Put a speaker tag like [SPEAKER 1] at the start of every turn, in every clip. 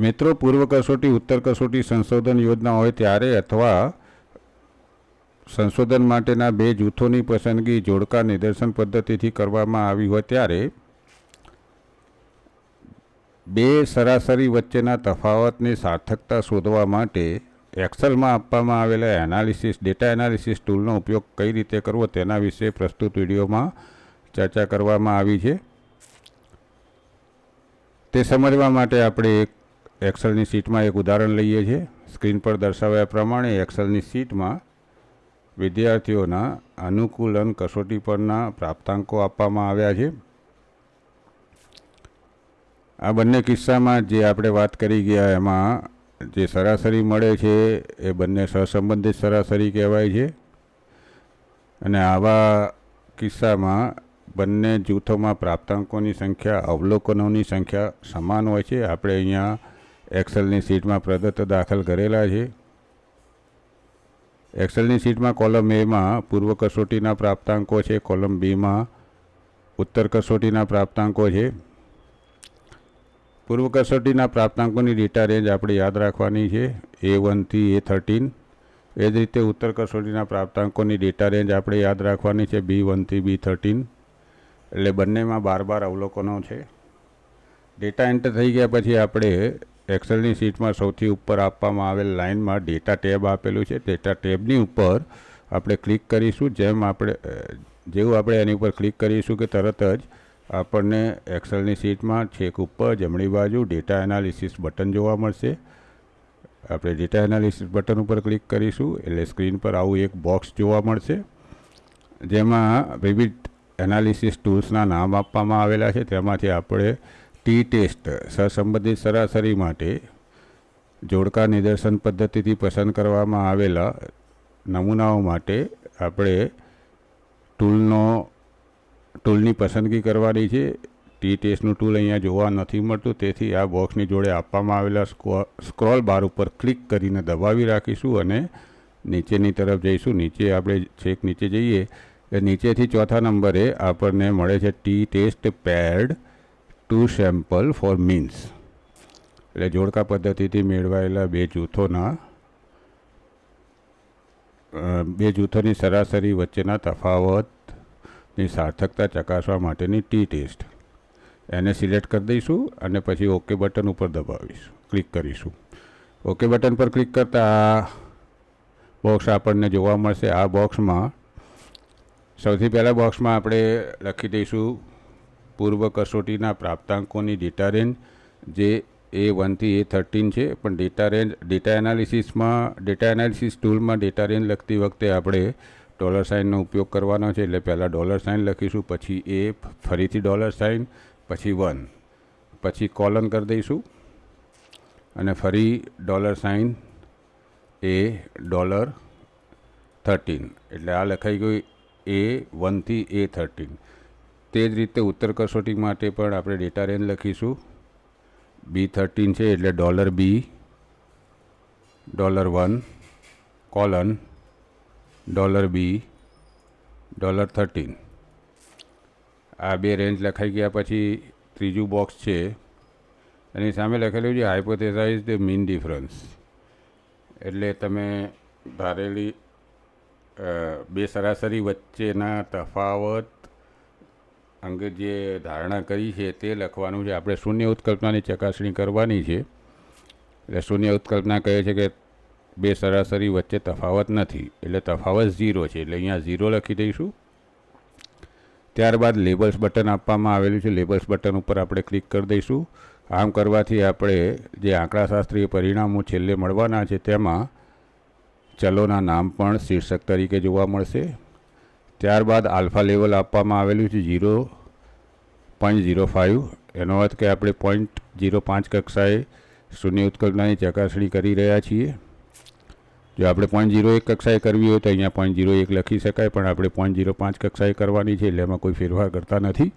[SPEAKER 1] મિત્રો, પૂર્વ કસોટી, ઉત્તર કસોટી સંશોધન યોજના હોય ત્યારે અથવા સંશોધન માટેના બે જૂથોની પસંદગી જોડકા નિદર્શન પદ્ધતિથી કરવામાં આવી હોય ત્યારે બે સરાસરી વચ્ચેના તફાવતની સાર્થકતા શોધવા માટે એક્સેલમાં આપવામાં આવેલા એનાલિસિસ, ડેટા એનાલિસિસ ટૂલનો ઉપયોગ કઈ રીતે કરવો તેના વિશે પ્રસ્તુત વિડીયોમાં ચર્ચા કરવામાં આવી છે. તે સમજવા માટે આપણે એક એક્સેલની શીટમાં એક ઉદાહરણ લઈએ છીએ. સ્ક્રીન પર દર્શાવ્યા પ્રમાણે એક્સેલની શીટમાં વિદ્યાર્થીઓના અનુકૂલન કસોટી પરના પ્રાપ્તાંકો આપવામાં આવ્યા છે. આ બંને કિસ્સામાં જે આપણે વાત કરી ગયા, એમાં જે સરાસરી મળે છે, એ બંને સહસંબંધિત સરાસરી કહેવાય છે. અને આવા કિસ્સામાં બંને જૂથોમાં પ્રાપ્તાંકોની સંખ્યા અવલોકનોની સંખ્યા સમાન હોય છે. આપણે અહીંયા એક્સેલની શીટમાં પ્રદત્ત દાખલ કરેલા છે. એક્સેલની શીટમાં કોલમ એમાં પૂર્વ કસોટીના પ્રાપ્તાંકો છે, કોલમ બીમાં ઉત્તર કસોટીના પ્રાપ્તાંકો છે. પૂર્વ કસોટીના પ્રાપ્તાંકોની ડેટા રેન્જ આપણે યાદ રાખવાની છે એ વનથી એ થર્ટીન એ જ રીતે ઉત્તર કસોટીના પ્રાપ્તાંકોની ડેટા રેન્જ આપણે યાદ રાખવાની છે બી વનથી બી થર્ટીન એટલે બંનેમાં બાર બાર અવલોકનો છે. ડેટા એન્ટર થઈ ગયા પછી આપણે એક્સેલની શીટમાં સૌથી ઉપર આપવામાં આવેલ લાઇનમાં ડેટા ટેબ આપેલું છે. ડેટા ટેબની ઉપર આપણે ક્લિક કરીશું. જેમ આપણે જેવું આપણે એની ઉપર ક્લિક કરીશું કે તરત જ આપણને એક્સેલની શીટમાં છેક ઉપર જમણી બાજુ ડેટા એનાલિસિસ બટન જોવા મળશે. આપણે ડેટા એનાલિસિસ બટન ઉપર ક્લિક કરીશું. એટલે સ્ક્રીન પર આવું એક બોક્સ જોવા મળશે. જેમાં વિવિધ એનાલિસિસ ટૂલ્સના નામ આપવામાં આવેલા છે. તેમાંથી આપણે ટી ટેસ્ટ સહસંબંધિત સરાસરી માટે જોડકા નિદર્શન પદ્ધતિથી પસંદ કરવામાં આવેલા નમૂનાઓ માટે આપણે ટૂલનો, ટૂલની પસંદગી કરવાની છે. ટી ટેસ્ટનું ટૂલ અહીંયા જોવા નથી મળતું. તેથી આ બોક્સની જોડે આપવામાં આવેલા સ્કો- સ્ક્રોલ બાર ઉપર ક્લિક કરીને દબાવી રાખીશું અને નીચેની તરફ જઈશું. નીચે આપણે છેક નીચે જઈએ. એ નીચેથી ચોથા નંબરે આપણને મળે છે T test paired. Two sample for means એટલે જોડકા પદ્ધતિથી મેળવાયેલા બે જૂથોના બે જૂથોની સરાસરી વચ્ચેના તફાવતની સાર્થકતા ચકાસવા માટેની ટી ટેસ્ટ. એને સિલેક્ટ કરી દઈશું અને પછી ઓકે બટન ઉપર દબાવીશું. ક્લિક કરીશું. ઓકે બટન પર ક્લિક કરતાં આ બોક્સ આપણને જોવા મળશે. આ બોક્સમાં સૌથી પહેલાં બોક્સમાં આપણે લખી દઈશું પૂર્વ કસોટીના પ્રાપ્તાંકોની ડેટા રેન્જ જે એ વનથી એ થર્ટીન છે. પણ ડેટા રેન્જ ડેટા એનાલિસિસમાં ડેટા એનાલિસિસ ટૂલમાં ડેટા રેન્જ લખતી વખતે આપણે ડોલર સાઇનનો ઉપયોગ કરવાનો છે. એટલે પહેલાં ડોલર સાઇન લખીશું, પછી એ ફરીથી ડોલર સાઇન પછી વન પછી કોલન કરી દઈશું. અને ફરી dollar sign A dollar thirteen એટલે આ લખાઈ ગયું એ વનથી એ થર્ટીન તે જ રીતે ઉત્તર કસોટી માટે પણ આપણે ડેટા રેન્જ લખીશું. બી થર્ટીન છે એટલે dollar B, dollar one, colon, dollar B, dollar thirteen. આ બે રેન્જ લખાઈ ગયા પછી ત્રીજું બોક્સ છે. એની સામે લખેલું છે હાઇપોથેસાઇઝ ધ મીન ડિફરન્સ. એટલે તમે ધારેલી બે સરાસરી વચ્ચેના તફાવત અંગે જે ધારણા કરી છે તે લખવાનું છે. આપણે શૂન્ય ઉત્કલ્પનાની ચકાસણી કરવાની છે. એટલે શૂન્ય ઉત્કલ્પના કહે છે કે બે સરાસરી વચ્ચે તફાવત નથી. એટલે તફાવત ઝીરો છે. એટલે અહીંયા ઝીરો લખી દઈશું. ત્યારબાદ લેબલ્સ બટન આપવામાં આવેલું છે. લેબલ્સ બટન ઉપર આપણે ક્લિક કરી દઈશું. આમ કરવાથી આપણે જે આંકડાશાસ્ત્રીય પરિણામો છેલ્લે મળવાના છે, તેમાં ચલોના નામ પણ શીર્ષક તરીકે જોવા મળશે. ત્યારબાદ આલ્ફા લેવલ આપવામાં આવેલું છે ઝીરો પોઈન્ટ ઝીરો ફાઇવ એનો અર્થ કે આપણે પોઈન્ટ ઝીરો પાંચ કક્ષાએ શૂન્ય ઉત્કલ્પનાની ચકાસણી કરી રહ્યા છીએ. જો આપણે પોઈન્ટ ઝીરો એક કક્ષાએ કરવી હોય તો અહીંયા પોઈન્ટ ઝીરો એક લખી શકાય, પણ આપણે પોઈન્ટ ઝીરો પાંચ કક્ષાએ કરવાની છે એટલે એમાં કોઈ ફેરફાર કરતા નથી.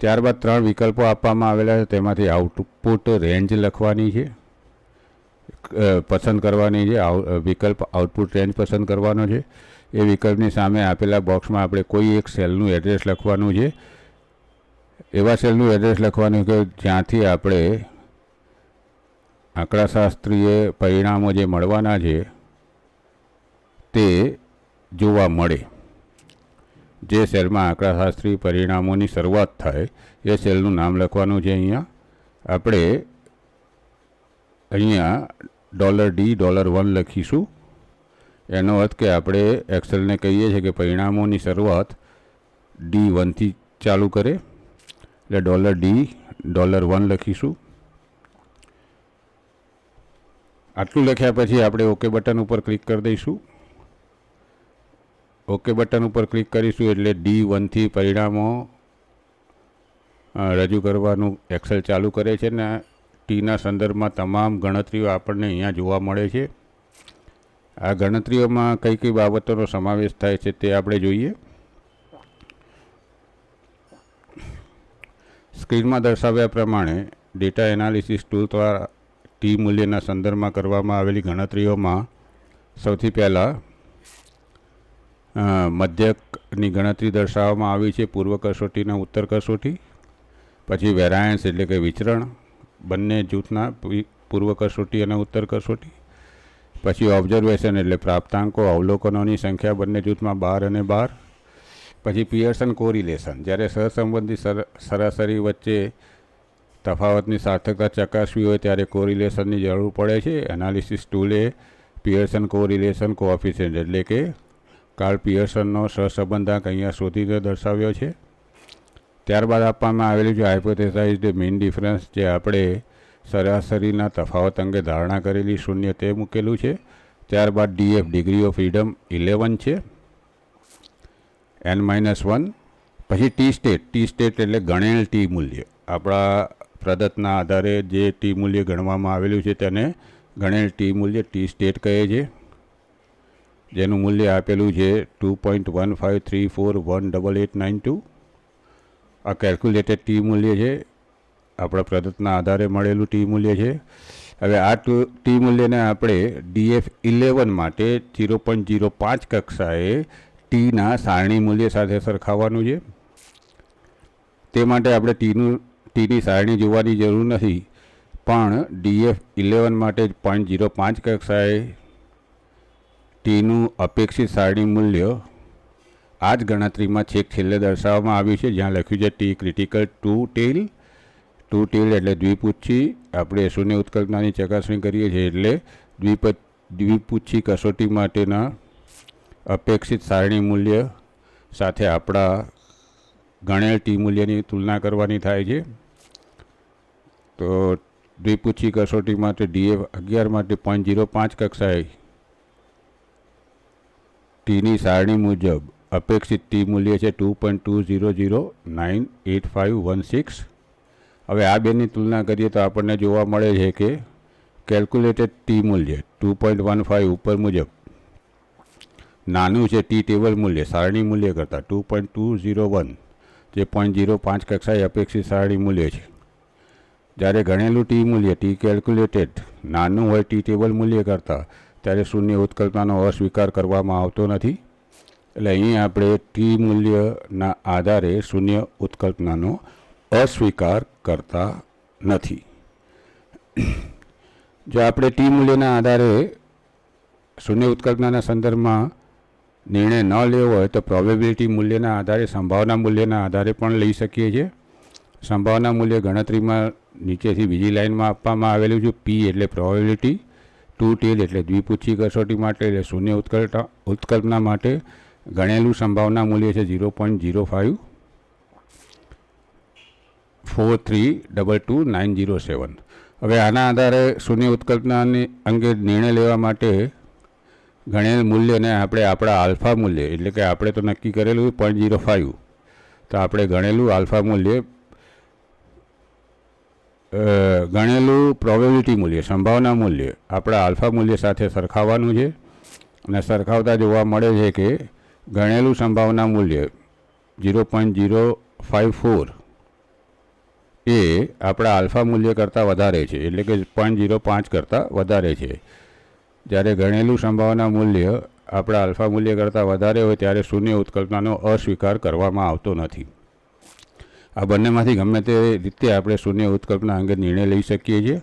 [SPEAKER 1] ત્યારબાદ ત્રણ વિકલ્પો આપવામાં આવેલા છે, તેમાંથી આઉટપુટ રેન્જ લખવાની છે પસંદ કરવાની છે વિકલ્પ આઉટપુટ રેન્જ પસંદ કરવાનો છે. એ વિકલ્પની સામે આપેલા બોક્સમાં આપણે કોઈ એક સેલનું એડ્રેસ લખવાનું છે. એવા સેલનું એડ્રેસ લખવાનું કે જ્યાંથી આપણે આંકડાશાસ્ત્રીય પરિણામો જે મળવાના છે તે જોવા મળે. જે સેલમાં આંકડાશાસ્ત્રી પરિણામોની શરૂઆત થાય, એ સેલનું નામ લખવાનું છે અહીંયા. આપણે અહીંયા ડોલર ડી, ડોલર વન લખીશું. એનો અર્થ કે આપણે એક્સેલને કહીએ છીએ કે પરિણામોની શરૂઆત ડી વનથી ચાલુ કરે, એટલે ડોલર ડી ડોલર વન લખીશું. આટલું લખ્યા પછી આપણે ઓકે બટન ઉપર ક્લિક કરી દઈશું. ઓકે બટન ઉપર ક્લિક કરીશું એટલે ડી વનથી પરિણામો રજૂ કરવાનું એક્સેલ ચાલુ કરે છે ને ટીના સંદર્ભમાં તમામ ગણતરીઓ આપણને અહીંયા જોવા મળે છે. આ ગણતરીઓમાં કઈ કઈ બાબતોનો સમાવેશ થાય છે તે આપણે જોઈએ. સ્ક્રીનમાં દર્શાવ્યા પ્રમાણે ડેટા એનાલિસિસ ટૂલ દ્વારા ટી મૂલ્યના સંદર્ભમાં કરવામાં આવેલી ગણતરીઓમાં સૌથી પહેલાં મધ્યકની ગણતરી દર્શાવવામાં આવી છે પૂર્વ કસોટીના ઉત્તર કસોટી, પછી વેરાયન્સ એટલે કે વિચરણ, બંને જૂથના પૂર્વ કસોટી અને ઉત્તર કસોટી. પછી ઓબ્ઝર્વેશન એટલે પ્રાપ્તાંકો, અવલોકનોની સંખ્યા બંને જૂથમાં બાર અને બાર. પછી પિયર્સન કોરિલેશન. જ્યારે સહસંબંધી સર, સરાસરી વચ્ચે તફાવતની સાર્થકતા ચકાસવી હોય ત્યારે કોરિલેશનની જરૂર પડે છે. એનાલિસિસ ટૂલે પિયર્સન કોરિલેશન કોઓફિશિયન્ટ એટલે કે કાર્લ પિયર્સનનો સહસંબંધાંક અહીંયા શોધીને દર્શાવ્યો છે. ત્યારબાદ આપવામાં આવેલું છે હાઇપોથેસાઇઝ મીન ડિફરન્સ, જે આપણે સરાસરીના તફાવત અંગે ધારણા કરેલી શૂન્ય તે મૂકેલું છે. ત્યારબાદ DF degree of freedom eleven છે. એન માઇનસ વન પછી ટી સ્ટેટ ટી સ્ટેટ એટલે ગણેલ ટી મૂલ્ય. આપણા પ્રદત્તના આધારે જે ટી મૂલ્ય ગણવામાં આવેલું છે તેને ગણેલ ટી મૂલ્ય ટી સ્ટેટ કહે છે. જેનું મૂલ્ય આપેલું છે two point one five three four one double eight nine two આ કેલ્ક્યુલેટેડ ટી મૂલ્ય છે. આપણા પ્રદત્તના આધારે મળેલું ટી મૂલ્ય છે. હવે આ ટુ મૂલ્યને આપણે ડીએફ ઇલેવન માટે જીરો પોઈન્ટ જીરો પાંચ કક્ષાએ ટીના સારણી મૂલ્ય સાથે સરખાવવાનું છે. તે માટે આપણે ટીનું ટીની સારણી જોવાની જરૂર નથી. પણ ડીએફ ઇલેવન માટે પોઈન્ટ જીરો પાંચ કક્ષાએ ટીનું અપેક્ષિત સારણી મૂલ્ય આ જ ગણતરીમાં છેક છેલ્લે દર્શાવવામાં આવ્યું છે. જ્યાં લખ્યું છે T critical two tail tail એટલે દ્વિપુચ્છી. આપણે શૂન્ય ઉત્કલ્પનાની ચકાસણી કરીએ છીએ એટલે દ્વિપ દ્વિપુચ્છી કસોટી માટેના અપેક્ષિત સારણી મૂલ્ય સાથે આપણા ગણેલ ટી મૂલ્યની તુલના કરવાની થાય છે. તો દ્વિપુચ્છી કસોટી માટે ડીએફ અગિયાર માટે પોઈન્ટ જીરો પાંચ કક્ષાએ ટીની સારણી મુજબ અપેક્ષિત ટી મૂલ્ય છે two point two zero zero nine eight five one six હવે આ બેની તુલના કરીએ તો આપણને જોવા મળે છે કે કેલ્ક્યુલેટેડ ટી મૂલ્ય ટુ પોઈન્ટ વન ફાઇવ ઉપર મુજબ નાનું છે ટી ટેબલ મૂલ્ય, સારણી મૂલ્ય કરતાં two point two zero one જે પોઈન્ટ ઝીરો પાંચ કક્ષાએ અપેક્ષિત સારણી મૂલ્ય છે. જ્યારે ગણેલું ટી મૂલ્ય ટી કેલ્ક્યુલેટેડ નાનું હોય ટી ટેબલ મૂલ્ય કરતાં, ત્યારે શૂન્ય ઉત્કલ્પનાનો અસ્વીકાર કરવામાં આવતો નથી. એટલે અહીં આપણે ટી મૂલ્યના આધારે શૂન્ય ઉત્કલ્પનાનો અસ્વીકાર કરતા નથી. જો આપણે ટી મૂલ્યના આધારે શૂન્ય ઉત્કલ્પનાના સંદર્ભમાં નિર્ણય ન લેવો હોય તો પ્રોબેબિલિટી મૂલ્યના આધારે, સંભાવના મૂલ્યના આધારે પણ લઈ શકીએ છીએ. સંભાવના મૂલ્ય ગણતરીમાં નીચેથી બીજી લાઇનમાં આપવામાં આવેલું છે પી એટલે પ્રોબેબિલિટી ટુ ટેલ એટલે દ્વિપુચ્છી કસોટી માટે એટલે શૂન્ય ઉત્કલ્પના ઉત્કલ્પના માટે ગણેલું સંભાવના મૂલ્ય છે zero point zero five four three double two nine zero seven. હવે આના આધારે શૂન્ય ઉત્કલ્પનાની અંગે નિર્ણય લેવા માટે ગણેલ મૂલ્યને આપણે આપણા આલ્ફા મૂલ્ય, એટલે કે આપણે તો નક્કી કરેલું પોઈન્ટ ઝીરો ફાઇવ તો આપણે ગણેલું આલ્ફા મૂલ્ય ગણેલું પ્રોબેબિલિટી મૂલ્ય, સંભાવના મૂલ્ય આપણા આલ્ફા મૂલ્ય સાથે સરખાવવાનું છે. અને સરખાવતા જોવા મળે છે કે ગણેલું સંભાવના મૂલ્ય zero point zero five four એ આપણા આલ્ફા મૂલ્ય કરતાં વધારે છે, એટલે કે પોઈન્ટ ઝીરો પાંચ કરતાં વધારે છે. જ્યારે ગણેલું સંભાવના મૂલ્ય આપણા આલ્ફા મૂલ્ય કરતાં વધારે હોય, ત્યારે શૂન્ય ઉત્કલ્પનાનો અસ્વીકાર કરવામાં આવતો નથી. આ બંનેમાંથી ગમે તે રીતે આપણે શૂન્ય ઉત્કલ્પના અંગે નિર્ણય લઈ શકીએ છીએ.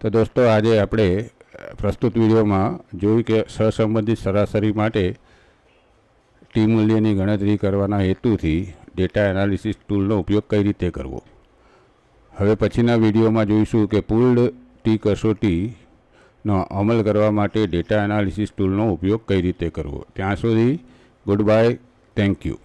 [SPEAKER 1] તો દોસ્તો, આજે આપણે પ્રસ્તુત વિડીયોમાં જોયું કે સહસંબંધિત સરાસરી માટે ટી મૂલ્યની ગણતરી કરવાના હેતુથી ડેટા એનાલિસિસ ટૂલનો ઉપયોગ કઈ રીતે કરવો? હવે પછીના વિડીયોમાં જોઈશું કે પુલ્ડ ટી કસોટીનો અમલ કરવા માટે ડેટા એનાલિસિસ ટૂલનો ઉપયોગ કઈ રીતે કરવો. ત્યાં સુધી ગુડ બાય થેન્ક યુ.